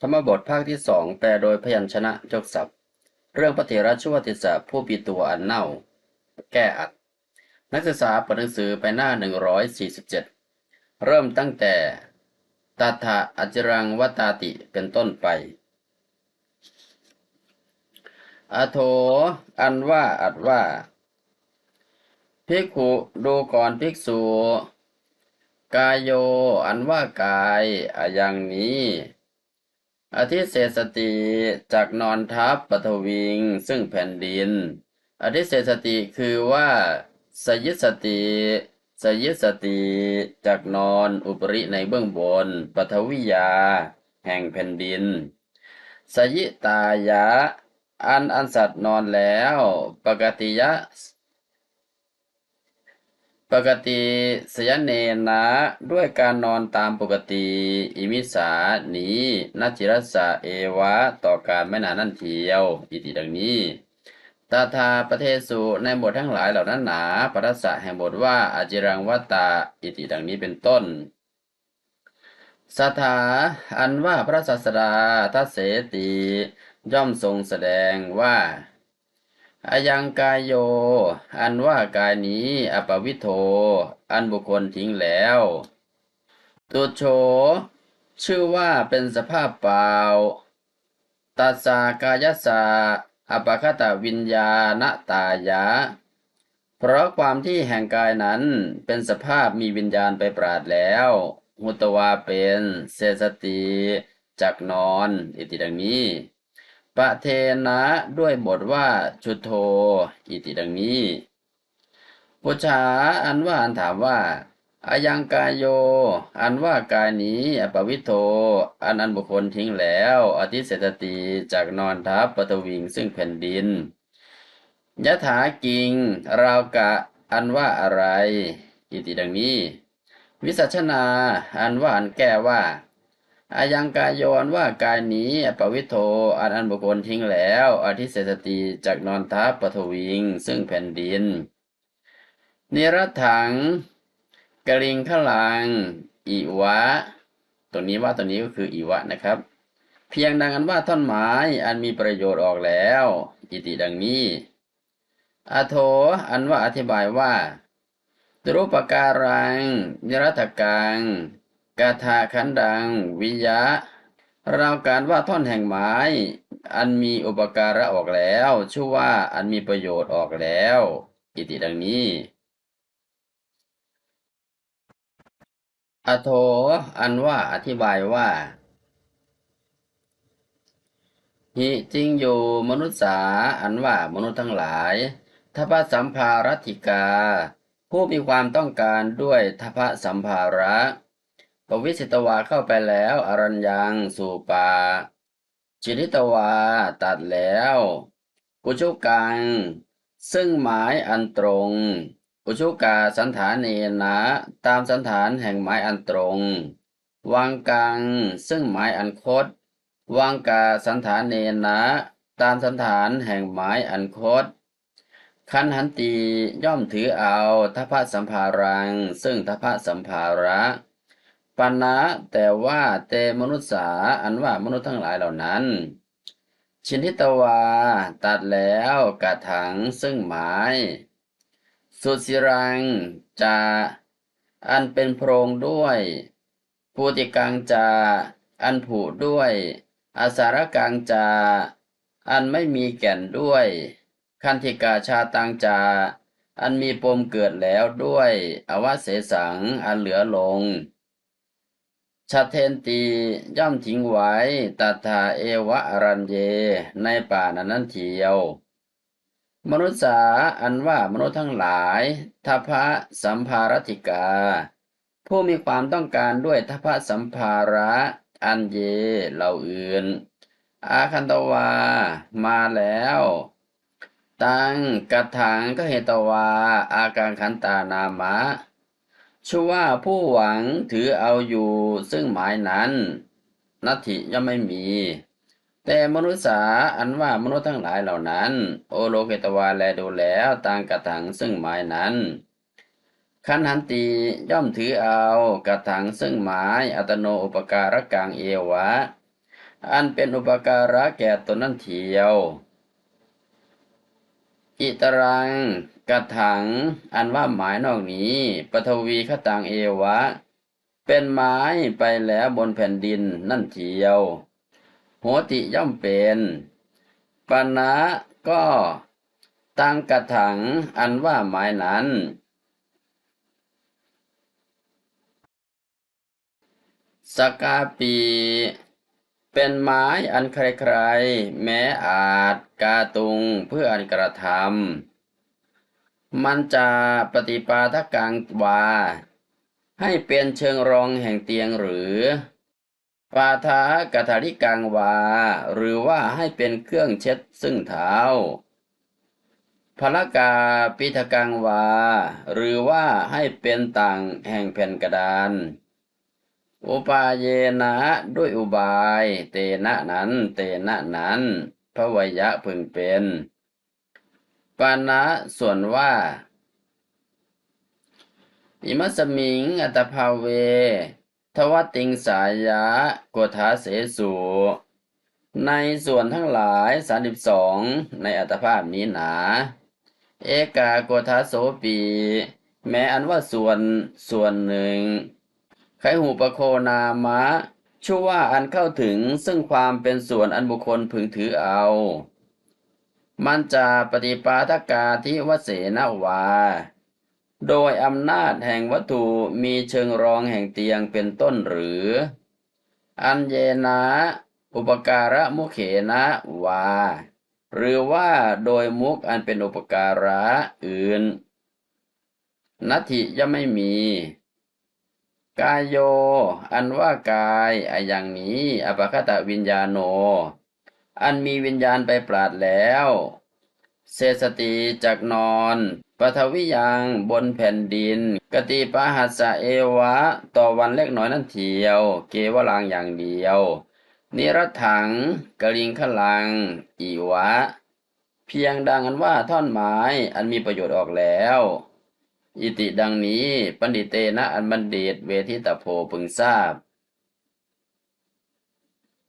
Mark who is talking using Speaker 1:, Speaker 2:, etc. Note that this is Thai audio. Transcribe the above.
Speaker 1: ธรรมบทภาคที่สองแปลโดยพยัญชนะยกศัพท์ เรื่องพระเถระชุวติสผู้ปีตัวอันเน่า แก้อัด นักศึกษาเปิดหนังสือไปหน้า 147 เริ่มตั้งแต่ตาถาอจรังวตาติเป็นต้นไป อโถ อันว่าอัดว่า ภิกขุดูก่อนภิกษุ กายโย อันว่ากาย อย่างนี้ อธิเศสติจากนอนทับปฐวิง ซึ่งแผ่นดินอธิเศสติคือว่าสยิสติสยิสติจากนอนอุปริในเบื้องบนปฐวิยา แห่งแผ่นดิน สยิตายะ อันอันสัตว์นอนแล้ว ปกติยะ ปกติสยเนนะด้วยการนอนตามปกติ อิมิสานี้นัจิรัสสะเอวะ ต่อการไม่นานนั่นเทียว อิติดังนี้ตาทาประเทสุในบททั้งหลายเหล่านั้นหนาปรัสสะแห่งบทว่าอาจิรังวัตตาอิติดังนี้เป็นต้นสถาอันว่าพระศาสดาทัศเสติย่อมทรงแสดงว่า อายังกายโย อันว่ากายนี้ อปวิโท อันบุคคลทิ้งแล้วตุโช ชื่อว่าเป็นสภาพเปล่าตัสากายสาอปคตวิญญาณตายะ เพราะความที่แห่งกายนั้นเป็นสภาพมีวิญญาณไปปราดแล้วหุตวาเป็นเศษสติจักนอน อิติดังนี้ ปะเทนะด้วยบทว่าชุดโทอิติดังนี้ปุชาอันว่าอันถามว่าอายังกายโย อันว่ากายนี้อปวิโท อันอันบุคคลทิ้งแล้วอธิเศตติจากนอนทับปฐวิงซึ่งแผ่นดินยะถากิงราวกะ อันว่าอะไร อิติดังนี้ วิสัชนา อันว่าอันแก้ว่า อายังกายโยนว่ากายนี้ปวิโทอันอันบุคคลทิ้งแล้วอธิเศสติจากนอนทับปฐวิง ซึ่งแผ่นดิน นิรถังกลิงขลังอิวะ ตัวนี้ว่าตัวนี้ก็คืออิวะนะครับ เพียงดังอันว่าท่อนไม้อันมีประโยชน์ออกแล้ว อิติดังนี้อโทอันว่าอธิบายว่า ตรูปการัง นิรัตกัง กาถาขันดัง วิยะราวการว่าท่อนแห่งไม้ อันมีอุปการะออกแล้ว ชื่อว่าอันมีประโยชน์ออกแล้ว อิติดังนี้ อโท อันว่าอธิบายว่าหิจริงอยู่มนุษย์สาอันว่ามนุษย์ทั้งหลายทพสัมภารติกา ผู้มีความต้องการด้วยทพสัมภาระ ปวิสิตวาเข้าไปแล้ว อรัญยังสู่ป่าจิริตวาตัดแล้วอุชุกัง ซึ่งหมายอันตรงอุชุกาสันฐานเนนะ ตามสันฐานแห่งหมายอันตรงวังกัง ซึ่งหมายอันคดวังกาสันฐานเนนะ ตามสันฐานแห่งหมายอันคดคันหันตีย่อมถือเอาทพสัมภารัง ซึ่งทพสัมภาระ ปัญนะแต่ว่าเตมนุษสาอันว่ามนุษย์ทั้งหลายเหล่านั้น ชินิตวา ตัดแล้วกระถังซึ่งหมาย สุสิรังจาอันเป็นโพรงด้วยปูติกังจาอันผุด้วย อาสารกังจาอันไม่มีแก่นด้วย คันธิกาชาตังจาอันมีปมเกิดแล้วด้วย อวเสสังอันเหลือลง ชาเทนตีย่อมทิ้งไว้ตัถาเอวะอรันเย ในป่านั้นนั้นเทียว มนุษย์สาอันว่ามนุษย์ทั้งหลายทัพะสัมภารติกา ผู้มีความต้องการด้วยทัพะสัมภาระอันเยเหล่าอื่น อาคันตวา มาแล้ว ตังกระถังก็เหตวา อาการขันตานามะ ชื่อว่าผู้หวังถือเอาอยู่ซึ่งหมายนั้น นัตถิย่อมไม่มี แต่มนุษย์สาอันว่ามนุษย์ทั้งหลายเหล่านั้น โอโลเกตวาแลดูแล้วต่างกระถังซึ่งหมายนั้นขันหันตีย่อมถือเอากระถังซึ่งหมายอัตโนอุปการะกังเอวะ อันเป็นอุปการะแก่ตนนั่นเทียว อิตรัง กัตถังอันว่าหมายนอกนี้ปทวีคตังเอวะ เป็นไม้ไปแล้วบนแผ่นดินนั่นเทียว โหติย่อมเป็นปนะก็ตังกัตถังอันว่าหมายนั้นสกาปีเป็นไม้อันใครๆแม้อาจกาตุงเพื่ออันกระทำ มันจะปฏิปาทกังวา ให้เป็นเชิงรองแห่งเตียงหรือ ปาทากถาริกังวา หรือว่าให้เป็นเครื่องเช็ดซึ่งเท้าพลกาปิทกังวา หรือว่าให้เป็นต่างแห่งแผ่นกระดาน อุปาเยนะด้วยอุบาย เตนะนั้น เตนะนั้นพระวยะพึงเป็น ปานะส่วนว่า อิมัสมิง อัตภาเว ทวติงสายะโกธาเสสุในส่วนทั้งหลายสาสิบสองในอัตภาพนี้หนา เอกาโกธาโสปี แม้อันว่าส่วนส่วนหนึ่งไขหูปโคนามะชื่อว่าอันเข้าถึงซึ่งความเป็นส่วนอันบุคคลพึงถือเอา มันจะปฏิปาทกาทิวเสนาวา โดยอำนาจแห่งวัตถุมีเชิงรองแห่งเตียงเป็นต้นหรือ อันเยนะอุปการะมุเขนะวา หรือว่าโดยมุกอันเป็นอุปการะอื่น นัตถิย่อมไม่มี กายโย อันว่ากายออย่างนี้ อปคตวิญญาโน อันมีวิญญาณไปปราดแล้ว เศสติจากนอนปทวิยังบนแผ่นดิน กติปะหัสสะเอวะ ต่อวันเล็กน้อยนั่นเทียว เกวลางอย่างเดียว นิรถังกลิงขลัง อีวะ เพียงดังอันว่าท่อนไม้อันมีประโยชน์ออกแล้ว อิติดังนี้ปันดิเตนะอันบัณฑิตเวทิตาโพพึงทราบ